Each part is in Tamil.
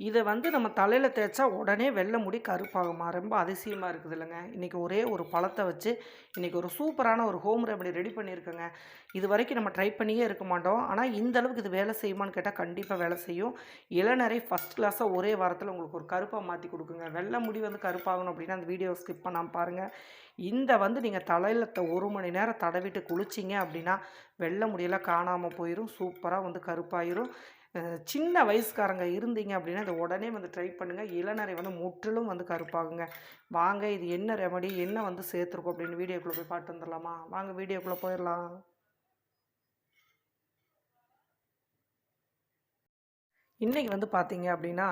இதை வந்து நம்ம தலையில் தேய்ச்சா உடனே வெள்ளை முடி கருப்பாகுமா? ரொம்ப அதிசயமாக இருக்குது இல்லைங்க. இன்றைக்கி ஒரே ஒரு பழத்தை வச்சு இன்றைக்கி ஒரு சூப்பரான ஒரு ஹோம் ரெமடி ரெடி பண்ணியிருக்கேங்க. இது வரைக்கும் நம்ம ட்ரை பண்ணியே இருக்க மாட்டோம். ஆனால் இந்த அளவுக்கு இது வேலை செய்யுமான்னு கேட்டால் கண்டிப்பாக வேலை செய்யும். இளநரை ஃபஸ்ட் கிளாஸாக ஒரே வாரத்தில் உங்களுக்கு ஒரு கருப்பாக மாற்றி கொடுக்குங்க. வெள்ளை முடி வந்து கருப்பாகணும் அப்படின்னா அந்த வீடியோ ஸ்கிப் பண்ணாமல் பாருங்கள் இந்த வந்து நீங்கள் தலையில் ஒரு மணி நேரம் தடவிட்டு குளிச்சிங்க அப்படின்னா வெள்ளை முடியெல்லாம் காணாமல் போயிடும் சூப்பராக வந்து கருப்பாயிரும். சின்ன வயசுக்காரங்க இருந்தீங்க அப்படின்னா இதை உடனே வந்து ட்ரை பண்ணுங்கள் இளநரை வந்து முற்றிலும் வந்து கருப்பாகுங்க. வாங்க இது என்ன ரெமடி என்ன வந்து சேர்த்துருக்கோம் அப்படின்னு வீடியோக்குள்ளே போய் பார்த்துட்டு வந்துடலாமா? வாங்க வீடியோக்குள்ளே போயிடலாம். இன்றைக்கி வந்து பார்த்தீங்க அப்படின்னா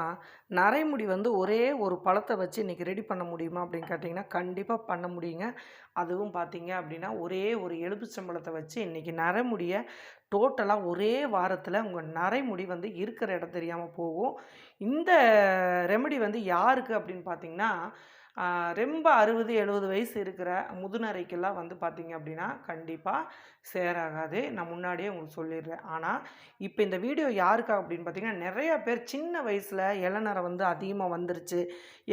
நரைமுடி வந்து ஒரே ஒரு பழத்தை வச்சு இன்றைக்கி ரெடி பண்ண முடியுமா அப்படின்னு கேட்டிங்கன்னா கண்டிப்பாக பண்ண முடியுங்க. அதுவும் பார்த்தீங்க அப்படின்னா ஒரே ஒரு எலுமிச்சம்பழத்தை வச்சு இன்றைக்கி நரைமுடியை டோட்டலாக ஒரே வாரத்தில் உங்கள் நரைமுடி வந்து இருக்கிற இடம் தெரியாமல் போகும். இந்த ரெமெடி வந்து யாருக்கு அப்படின்னு பார்த்தீங்கன்னா ரொம்ப அறுபது எழுபது வயசு இருக்கிற முதுநரைக்கெல்லாம் வந்து பார்த்தீங்க அப்படின்னா கண்டிப்பாக சேராகாது. நான் முன்னாடியே உங்களுக்கு சொல்லிடுறேன். ஆனால் இப்போ இந்த வீடியோ யாருக்கா அப்படின்னு பார்த்திங்கன்னா நிறையா பேர் சின்ன வயசில் இளநரை வந்து அதிகமாக வந்துருச்சு.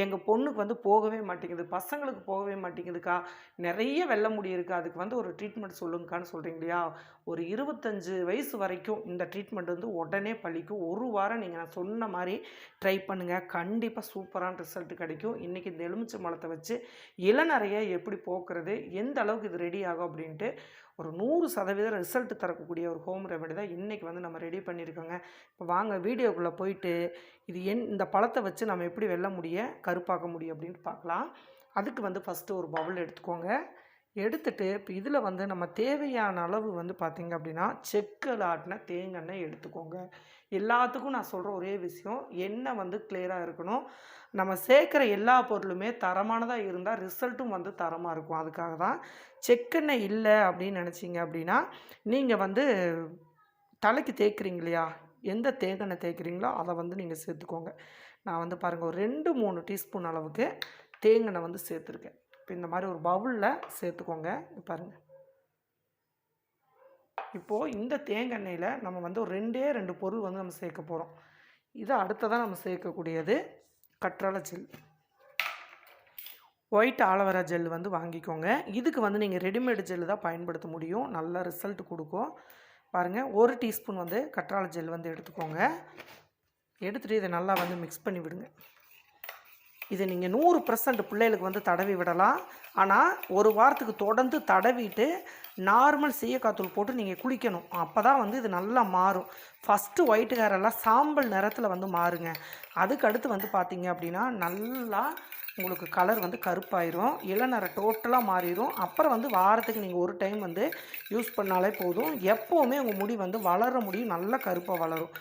எங்கள் பொண்ணுக்கு வந்து போகவே மாட்டேங்குது. பசங்களுக்கு போகவே மாட்டேங்குதுக்கா. நிறைய வெள்ள முடி இருக்குது அதுக்கு வந்து ஒரு ட்ரீட்மெண்ட் சொல்லுங்கக்கான்னு சொல்கிறீங்க இல்லையா? ஒரு இருபத்தஞ்சு வயசு வரைக்கும் இந்த ட்ரீட்மெண்ட் வந்து உடனே பழிக்கும். ஒரு வாரம் நீங்கள் நான் சொன்ன மாதிரி ட்ரை பண்ணுங்கள் கண்டிப்பாக சூப்பரான ரிசல்ட் கிடைக்கும். இன்றைக்கி இந்த எலுமிச்சை மலத்தை வச்சு இளநறையை எப்படி போக்குறது எந்த அளவுக்கு இது ரெடி ஆகும் அப்படின்ட்டு ஒரு நூறு சதவீதம் ரிசல்ட் தரக்கூடிய ஒரு ஹோம் ரெமெடி தான் இன்றைக்கி வந்து நம்ம ரெடி பண்ணியிருக்கோங்க. இப்போ வாங்க வீடியோக்குள்ளே போயிட்டு இது என் இந்த பழத்தை வச்சு நம்ம எப்படி வெல்ல முடிய கருப்பாக்க முடியும் அப்படின்ட்டு பார்க்கலாம். அதுக்கு வந்து ஃபஸ்ட்டு ஒரு பவுல் எடுத்துக்கோங்க. எடுத்துட்டு இப்போ இதில் வந்து நம்ம தேவையான அளவு வந்து பார்த்திங்க அப்படின்னா செக்கல் ஆட்டின தேங்காய் எடுத்துக்கோங்க. எல்லாத்துக்கும் நான் சொல்கிற ஒரே விஷயம் எண்ணெய் வந்து கிளியராக இருக்கணும். நம்ம சேர்க்குற எல்லா பொருளுமே தரமானதாக இருந்தால் ரிசல்ட்டும் வந்து தரமாக இருக்கும். அதுக்காக தான் செக்கெண்ணெய் இல்லை அப்படின்னு நினச்சிங்க அப்படின்னா நீங்கள் வந்து தலைக்கு தேய்க்கிறீங்க இல்லையா? எந்த தேங்கெண்ணெய் தேய்க்கிறீங்களோ அதை வந்து நீங்கள் சேர்த்துக்கோங்க. நான் வந்து பாருங்கள் ஒரு ரெண்டு மூணு டீஸ்பூன் அளவுக்கு தேங்காய் வந்து சேர்த்துருக்கேன். இப்போ இந்த மாதிரி ஒரு பவுலில் சேர்த்துக்கோங்க. பாருங்கள் இப்போது இந்த தேங்காய்ல நம்ம வந்து ஒரு ரெண்டே ரெண்டு பொருள் வந்து நம்ம சேர்க்க போகிறோம் இது அடுத்ததாக நம்ம சேர்க்கக்கூடியது கற்றாழை ஜெல். ஒயிட் ஆலோவரா ஜெல் வந்து வாங்கிக்கோங்க. இதுக்கு வந்து நீங்கள் ரெடிமேட் ஜெல் தான் பயன்படுத்த முடியும். நல்ல ரிசல்ட் கொடுக்கும். பாருங்கள் ஒரு டீஸ்பூன் வந்து கற்றாழை ஜெல் வந்து எடுத்துக்கோங்க. எடுத்துகிட்டு இதை நல்லா வந்து மிக்ஸ் பண்ணி விடுங்க. இதை நீங்கள் நூறு பர்சன்ட் பிள்ளைகளுக்கு வந்து தடவி விடலாம். ஆனால் ஒரு வாரத்துக்கு தொடர்ந்து தடவிட்டு நார்மல் சீயக்காத்தூள் போட்டு நீங்கள் குளிக்கணும். அப்போ தான் வந்து இது நல்லா மாறும். ஃபஸ்ட்டு ஒயிட் ஹேரெல்லாம் சாம்பல் நிறத்தில் வந்து மாறுங்க. அதுக்கு அடுத்து வந்து பார்த்தீங்க அப்படின்னா நல்லா உங்களுக்கு கலர் வந்து கருப்பாயிரும். இளநரை டோட்டலாக மாறிடும் அப்புறம் வந்து வாரத்துக்கு நீங்கள் ஒரு டைம் வந்து யூஸ் பண்ணாலே போதும். எப்போவுமே உங்கள் முடி வந்து வளர முடியும். நல்லா கருப்பாக வளரும்.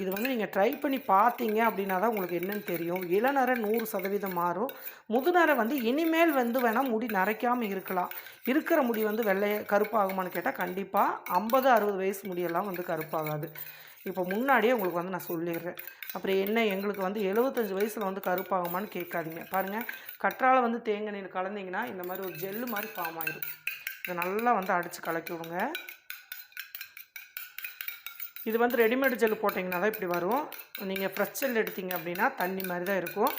இது வந்து நீங்கள் ட்ரை பண்ணி பார்த்தீங்க அப்படின்னா தான் உங்களுக்கு என்னென்னு தெரியும். இளநரை நூறு சதவீதம் மாறும். முதுநரை வந்து இனிமேல் வந்து வேணால் முடி நரைக்காமல் இருக்கலாம். இருக்கிற முடி வந்து வெள்ளைய கருப்பாகுமான்னு கேட்டால் கண்டிப்பாக ஐம்பது அறுபது வயசு முடியெல்லாம் வந்து கருப்பாகாது. இப்போ முன்னாடியே உங்களுக்கு வந்து நான் சொல்லிடுறேன். அப்புறம் என்ன எங்களுக்கு வந்து எழுபத்தஞ்சு வயசில் வந்து கருப்பாகுமான்னு கேட்காதீங்க. பாருங்கள் கற்றாழை வந்து தேங்காய் நீர் கலந்தீங்கன்னா இந்த மாதிரி ஒரு ஜெல்லு மாதிரி ஃபார்ம் ஆயிடும் இதை நல்லா வந்து அடித்து கலக்கி விடுங்க. இது வந்து ரெடிமேட் ஜெல் போட்டிங்கன்னா தான் இப்படி வரும். நீங்கள் ஃப்ரெஷ் ஜெல் எடுத்தீங்க அப்படின்னா தண்ணி மாதிரி தான் இருக்கும்.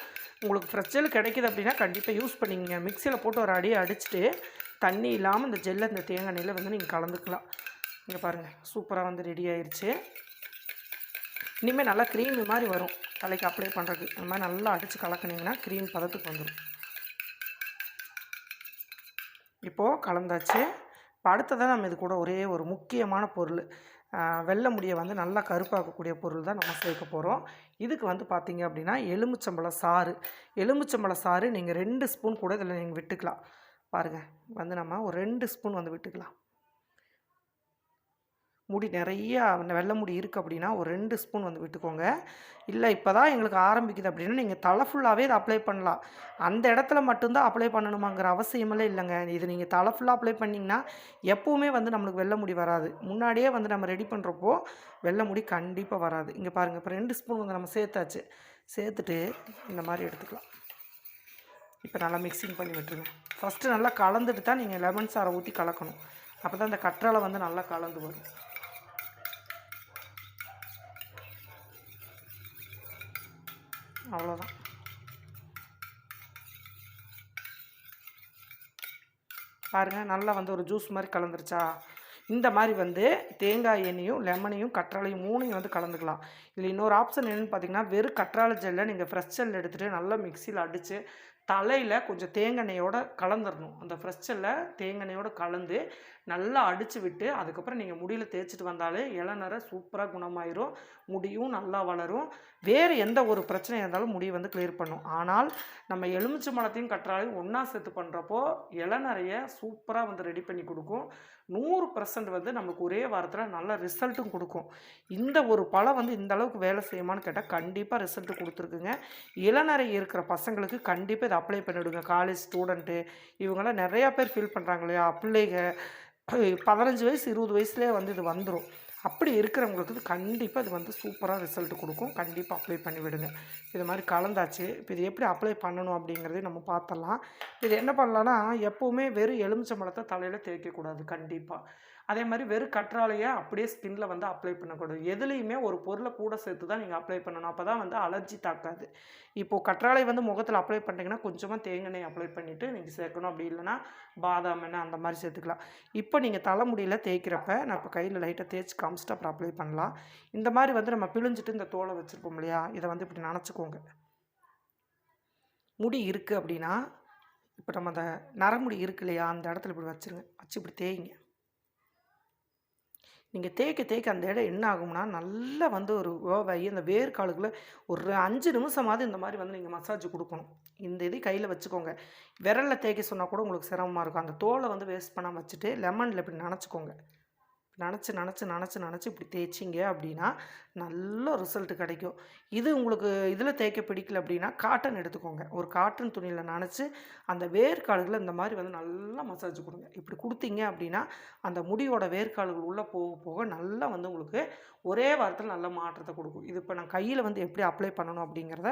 உங்களுக்கு ஃப்ரெஷ் ஜெல் கிடைக்குது அப்படின்னா கண்டிப்பாக யூஸ் பண்ணிங்க மிக்சியில் போட்டு ஒரு அடியை அடிச்சுட்டு தண்ணி இல்லாமல் இந்த ஜெல்லை இந்த தேங்காய் எண்ணெயில் வந்து நீங்கள் கலந்துக்கலாம். இங்கே பாருங்கள் சூப்பராக வந்து ரெடி ஆயிடுச்சு இனிமேல் நல்லா க்ரீம் மாதிரி வரும். தலைக்கு அப்ளை பண்ணுறதுக்கு இந்த மாதிரி நல்லா அடித்து கலக்குனீங்கன்னா க்ரீம் பதத்துக்கு வந்துடும் இப்போது கலந்தாச்சு. இப்போ அடுத்ததாக நம்ம இது கூட ஒரே ஒரு முக்கியமான பொருள். வெள்ளை முடியை வந்து நல்லா கருப்பாக்கக்கூடிய பொருள் தான் நம்ம சேர்க்க போகிறோம் இதுக்கு வந்து பார்த்தீங்க அப்படின்னா எலுமிச்சம்பழ சாறு. எலுமிச்சம்பழ சாறு நீங்கள் ரெண்டு ஸ்பூன் கூட இதில் நீங்கள் விட்டுக்கலாம். பாருங்கள் வந்து நம்ம ஒரு ரெண்டு ஸ்பூன் வந்து விட்டுக்கலாம். முடி நிறையா வெள்ளை முடி இருக்குது அப்படின்னா ஒரு ரெண்டு ஸ்பூன் வந்து விட்டுக்கோங்க. இல்லை இப்போ தான் எங்களுக்கு ஆரம்பிக்குது அப்படின்னா நீங்கள் தலை ஃபுல்லாகவே இதை அப்ளை பண்ணலாம். அந்த இடத்துல மட்டும்தான் அப்ளை பண்ணணுமாங்கிற அவசியமெல்லாம் இல்லைங்க. இது நீங்கள் தலை ஃபுல்லாக அப்ளை பண்ணிங்கன்னா எப்போவுமே வந்து நம்மளுக்கு வெள்ளை முடி வராது. முன்னாடியே வந்து நம்ம ரெடி பண்ணுறப்போ வெள்ளை முடி கண்டிப்பாக வராது. இங்கே பாருங்கள் இப்போ ரெண்டு ஸ்பூன் வந்து நம்ம சேர்த்தாச்சு. சேர்த்துட்டு இந்த மாதிரி எடுத்துக்கலாம். இப்போ நல்லா மிக்சிங் பண்ணி விட்டுருங்க. ஃபஸ்ட்டு நல்லா கலந்துட்டு தான் நீங்கள் லெமன் சாரை ஊற்றி கலக்கணும். அப்போ தான் இந்த கற்றாழை வந்து நல்லா கலந்து வரும். அவ்வளோதான் பாருங்கள் நல்லா வந்து ஒரு ஜூஸ் மாதிரி கலந்துருச்சா? இந்த மாதிரி வந்து தேங்காய் எண்ணெயும் லெமனையும் கற்றாழையும் மூணையும் வந்து கலந்துக்கலாம். இதில் இன்னொரு ஆப்ஷன் என்னென்னு பார்த்தீங்கன்னா வெறும் கற்றாழை ஜெல்லை நீங்கள் ஃப்ரெஷ் ஜெல் எடுத்துகிட்டு நல்லா மிக்சியில் அடித்து தலையில் கொஞ்சம் தேங்காய்யோட கலந்துடணும் அந்த ஃப்ரெஷ்ஷில் ஜெல்லை கலந்து நல்லா அடித்து விட்டு அதுக்கப்புறம் நீங்கள் முடியில் தேய்ச்சிட்டு வந்தாலே இளநரை சூப்பராக குணமாயிரும். முடியும் நல்லா வளரும். வேறு எந்த ஒரு பிரச்சனையாக இருந்தாலும் முடி வந்து கிளியர் பண்ணும். ஆனால் நம்ம எலுமிச்சை மலத்தையும் கற்றாலையும் ஒன்றா சேர்த்து பண்ணுறப்போ இளநரையை சூப்பராக வந்து ரெடி பண்ணி கொடுக்கும். நூறு பர்சன்ட் வந்து நமக்கு ஒரே வாரத்தில் நல்ல ரிசல்ட்டும் கொடுக்கும். இந்த ஒரு பழம் வந்து இந்த அளவுக்கு வேலை செய்யுமான்னு கேட்டால் கண்டிப்பாக ரிசல்ட்டு கொடுத்துருக்குங்க. இளநறை இருக்கிற பசங்களுக்கு கண்டிப்பாக இதை அப்ளை பண்ணிவிடுங்க காலேஜ் ஸ்டூடெண்ட்டு இவங்கெல்லாம் நிறையா பேர் ஃபீல் பண்ணுறாங்க இல்லையா? பிள்ளைங்க. பதினஞ்சு வயசு இருபது வயசுலேயே வந்து இது வந்துடும் அப்படி இருக்கிறவங்களுக்கு இது கண்டிப்பாக இது வந்து சூப்பராக ரிசல்ட் கொடுக்கும். கண்டிப்பாக அப்ளை பண்ணி விடுங்க. இது மாதிரி கலந்தாச்சு. இப்போ இது எப்படி அப்ளை பண்ணணும் அப்படிங்கிறதையும் நம்ம பார்த்தலாம் இது என்ன பண்ணலான்னா எப்போவுமே வெறும் எலுமிச்சம்பழத்தை தலையில் தேய்க்கக்கூடாது. கண்டிப்பாக அதே மாதிரி வெறும் கற்றாழையை அப்படியே ஸ்கின்ல வந்து அப்ளை பண்ணக்கூடாது. எதுலேயுமே ஒரு பொருளை கூட சேர்த்து தான் நீங்கள் அப்ளை பண்ணணும். அப்போ தான் வந்து அலர்ஜி தாக்காது. இப்போது கற்றாழை வந்து முகத்தில் அப்ளை பண்ணிட்டீங்கன்னா கொஞ்சமாக தேங்காய் அப்ளை பண்ணிவிட்டு நீங்கள் சேர்க்கணும். அப்படி இல்லைன்னா பாதாம் எண்ணெய் அந்த மாதிரி சேர்த்துக்கலாம். இப்போ நீங்கள் தலைமுடியில் தேய்க்கிறப்ப நான் இப்போ கையில் லைட்டாக தேய்ச்சி காமிச்சிட்டு அப்புறம் அப்ளை பண்ணலாம். இந்த மாதிரி வந்து நம்ம பிழிஞ்சிட்டு இந்த தோலை வச்சுருப்போம் இல்லையா? இதை வந்து இப்படி நினச்சிக்கோங்க. முடி இருக்குது அப்படின்னா இப்போ நம்ம அந்த நரமுடி இருக்கு இல்லையா? அந்த இடத்துல இப்படி வச்சுருங்க. வச்சு இப்படி தேய்ங்க. நீங்கள் தேய்க்க தேய்க்க அந்த இடம் என்ன ஆகும்னா நல்லா வந்து ஒரு ஓவாகி அந்த வேர்க்காலுக்குள்ளே ஒரு அஞ்சு நிமிஷமாவது இந்த மாதிரி வந்து நீங்கள் மசாஜ் கொடுக்கணும். இந்த இது கையில் வச்சுக்கோங்க. விரலில் தேய்க்க சொன்னால் கூட உங்களுக்கு சிரமமாக இருக்கும். அந்த தோலை வந்து வேஸ்ட் பண்ணாமல் வச்சுட்டு லெமனில் இப்படி நினச்சிக்கோங்க. நினச்சி நினச்சி நினச்சி நினச்சி இப்படி தேய்ச்சிங்க அப்படின்னா நல்ல ரிசல்ட் கிடைக்கும். இது உங்களுக்கு இதில் தேய்க்க பிடிக்கல அப்படின்னா காட்டன் எடுத்துக்கோங்க. ஒரு காட்டன் துணியில் நினச்சி அந்த வேர்க்கால்களை இந்த மாதிரி வந்து நல்லா மசாஜ் கொடுங்க. இப்படி கொடுத்தீங்க அப்படின்னா அந்த முடியோட வேர்க்கால்கள் உள்ளே போக போக நல்லா வந்து உங்களுக்கு ஒரே வாரத்தில் நல்ல மாற்றத்தை கொடுக்கும். இது இப்போ நான் கையில் வந்து எப்படி அப்ளை பண்ணணும் அப்படிங்கிறத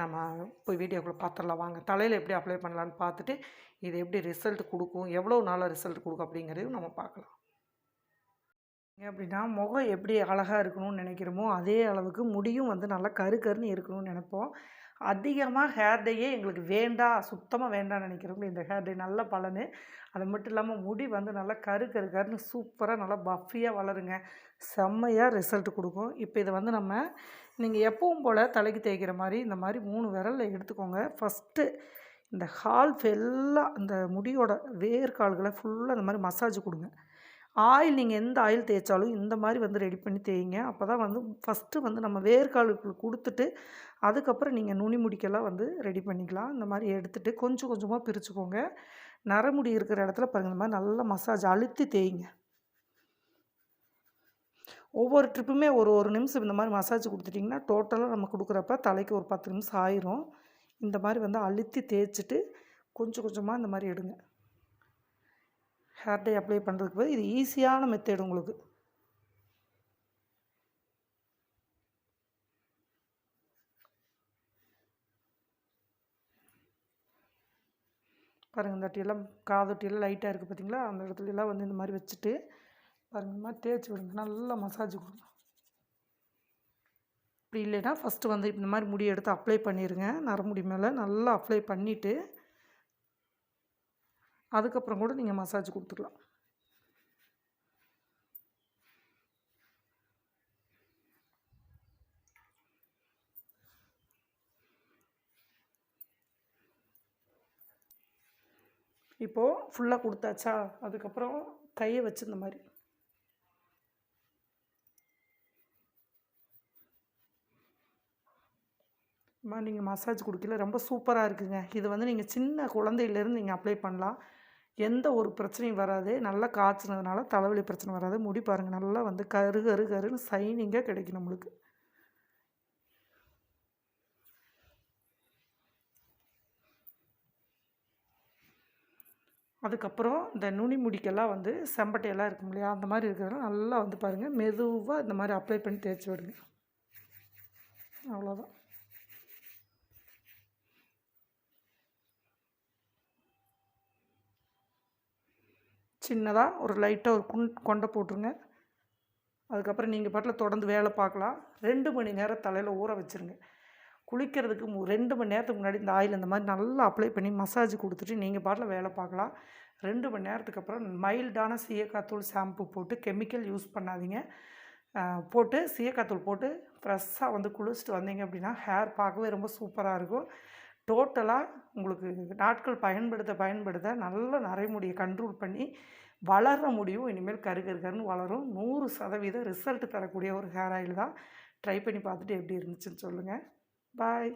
நம்ம போய் வீடியோக்குள்ளே பார்த்துடலாம். வாங்க தலையில் எப்படி அப்ளை பண்ணலான்னு பார்த்துட்டு இது எப்படி ரிசல்ட் கொடுக்கும் எவ்வளோ நாளாக ரிசல்ட் கொடுக்கும் அப்படிங்கிறதையும் நம்ம பார்க்கலாம். அப்படின்னா முகம் எப்படி அழகாக இருக்கணும்னு நினைக்கிறோமோ அதே அளவுக்கு முடியும் வந்து நல்லா கரு கருன்னு இருக்கணும்னு நினைப்போம். அதிகமாக ஹேர் டேயே எங்களுக்கு வேண்டாம் சுத்தமாக வேண்டாம்னு நினைக்கிறவங்க இந்த ஹேர் டே நல்ல பலனு. அது மட்டும் இல்லாமல் முடி வந்து நல்லா கரு கரு கருன்னு சூப்பராக நல்லா பஃபியாக வளருங்க. செம்மையாக ரிசல்ட் கொடுக்கும். இப்போ இதை வந்து நம்ம நீங்கள் எப்பவும் போல் தலைக்கு தேய்க்கிற மாதிரி இந்த மாதிரி மூணு விரலில் எடுத்துக்கோங்க. ஃபஸ்ட்டு இந்த ஹால் ஃபெல்லாக இந்த முடியோட வேர்க்கால்களை ஃபுல்லாக இந்த மாதிரி மசாஜ் கொடுங்க. ஆயில் நீங்கள் எந்த ஆயில் தேய்ச்சாலும் இந்த மாதிரி வந்து ரெடி பண்ணி தேய்ங்க. அப்போ தான் வந்து ஃபஸ்ட்டு வந்து நம்ம வேர்க்காலுக்கு கொடுத்துட்டு அதுக்கப்புறம் நீங்கள் நுனி முடிக்கெல்லாம் வந்து ரெடி பண்ணிக்கலாம். இந்த மாதிரி எடுத்துகிட்டு கொஞ்சம் கொஞ்சமாக பிரிச்சுக்கோங்க. நரமுடி இருக்கிற இடத்துல பாருங்கள் இந்த மாதிரி நல்லா மசாஜ் அழுத்தி தேய்ங்க. ஒவ்வொரு ட்ரிப்புமே ஒரு ஒரு நிமிஷம் இந்த மாதிரி மசாஜ் கொடுத்துட்டிங்கன்னா டோட்டலாக நம்ம கொடுக்குறப்ப தலைக்கு ஒரு பத்து நிமிஷம் ஆயிரும். இந்த மாதிரி வந்து அழுத்தி தேய்ச்சிட்டு கொஞ்சம் கொஞ்சமாக இந்த மாதிரி எடுங்க. ஹேர் டை அப்ளை பண்ணுறதுக்கு இது ஈஸியான மெத்தேடு உங்களுக்கு. பாருங்கள் இந்த டீலாம் காதொட்டியெல்லாம் லைட்டாக இருக்குது பார்த்தீங்களா அந்த இடத்துல எல்லாம் வந்து இந்த மாதிரி வச்சுட்டு பாருங்கள் இந்த மாதிரி தேய்ச்சி விடுங்க. நல்லா மசாஜ் கொடுங்க. இப்படி இல்லைன்னா ஃபஸ்ட்டு வந்து இந்த மாதிரி முடி எடுத்து அப்ளை பண்ணிடுங்க நரமுடி மேலே நல்லா அப்ளை பண்ணிவிட்டு அதுக்கப்புறம் கூட நீங்கள் மசாஜ் கொடுத்துக்கலாம். இப்போது ஃபுல்லாக கொடுத்தாச்சா? அதுக்கப்புறம் கையை வச்சு இந்த மாதிரி. நீங்கள் மசாஜ் கொடுக்கல. ரொம்ப சூப்பராக இருக்குங்க. இது வந்து நீங்கள் சின்ன குழந்தையிலேருந்து நீங்கள் அப்ளை பண்ணலாம். எந்த ஒரு பிரச்சனையும் வராது. நல்லா காய்ச்சினதுனால தலைவலி பிரச்சனை வராது. முடி பாருங்கள் நல்லா வந்து கரு கரு கருன்னு சைனிங்காக கிடைக்கும் நம்மளுக்கு. அதுக்கப்புறம் இந்த நுனி முடிக்கெல்லாம் வந்து செம்பட்டையெல்லாம் இருக்கும் இல்லையா? அந்த மாதிரி இருக்கிறதெல்லாம் நல்லா வந்து பாருங்கள் மெதுவாக இந்த மாதிரி அப்ளை பண்ணி தேய்ச்சி விடுங்க. அவ்வளோதான் சின்னதாக ஒரு லைட்டாக ஒரு குண் கொண்டை போட்டுருங்க அதுக்கப்புறம் நீங்கள் பாட்டில் தொடர்ந்து வேலை பார்க்கலாம் ரெண்டு மணி நேரம் தலையில் ஊற வச்சுருங்க குளிக்கிறதுக்கு மு 2 மணி நேரத்துக்கு முன்னாடி இந்த ஆயில் இந்த மாதிரி நல்லா அப்ளை பண்ணி மசாஜ் கொடுத்துட்டு நீங்கள் பாட்டில் வேலை பார்க்கலாம். ரெண்டு மணி நேரத்துக்கு அப்புறம் மைல்டான சீயக்காத்தூள் ஷாம்பு போட்டு கெமிக்கல் யூஸ் பண்ணாதீங்க. போட்டு சீயக்காத்தூள் போட்டு ஃப்ரெஷ்ஷாக வந்து குளிச்சுட்டு வந்தீங்க அப்படின்னா ஹேர் பார்க்கவே ரொம்ப சூப்பராக இருக்கும். டோட்டலாக உங்களுக்கு நாட்கள் பயன்படுத்த பயன்படுத்த நல்ல நரைமுடியை கண்ட்ரோல் பண்ணி, வளர்ற முடியும் இனிமேல் கரு கருன்னு வளரும். 100% ரிசல்ட் தரக்கூடிய ஒரு ஹேர் ஆயில் தான். ட்ரை பண்ணி பார்த்துட்டு எப்படி இருந்துச்சுன்னு சொல்லுங்கள் பாய்.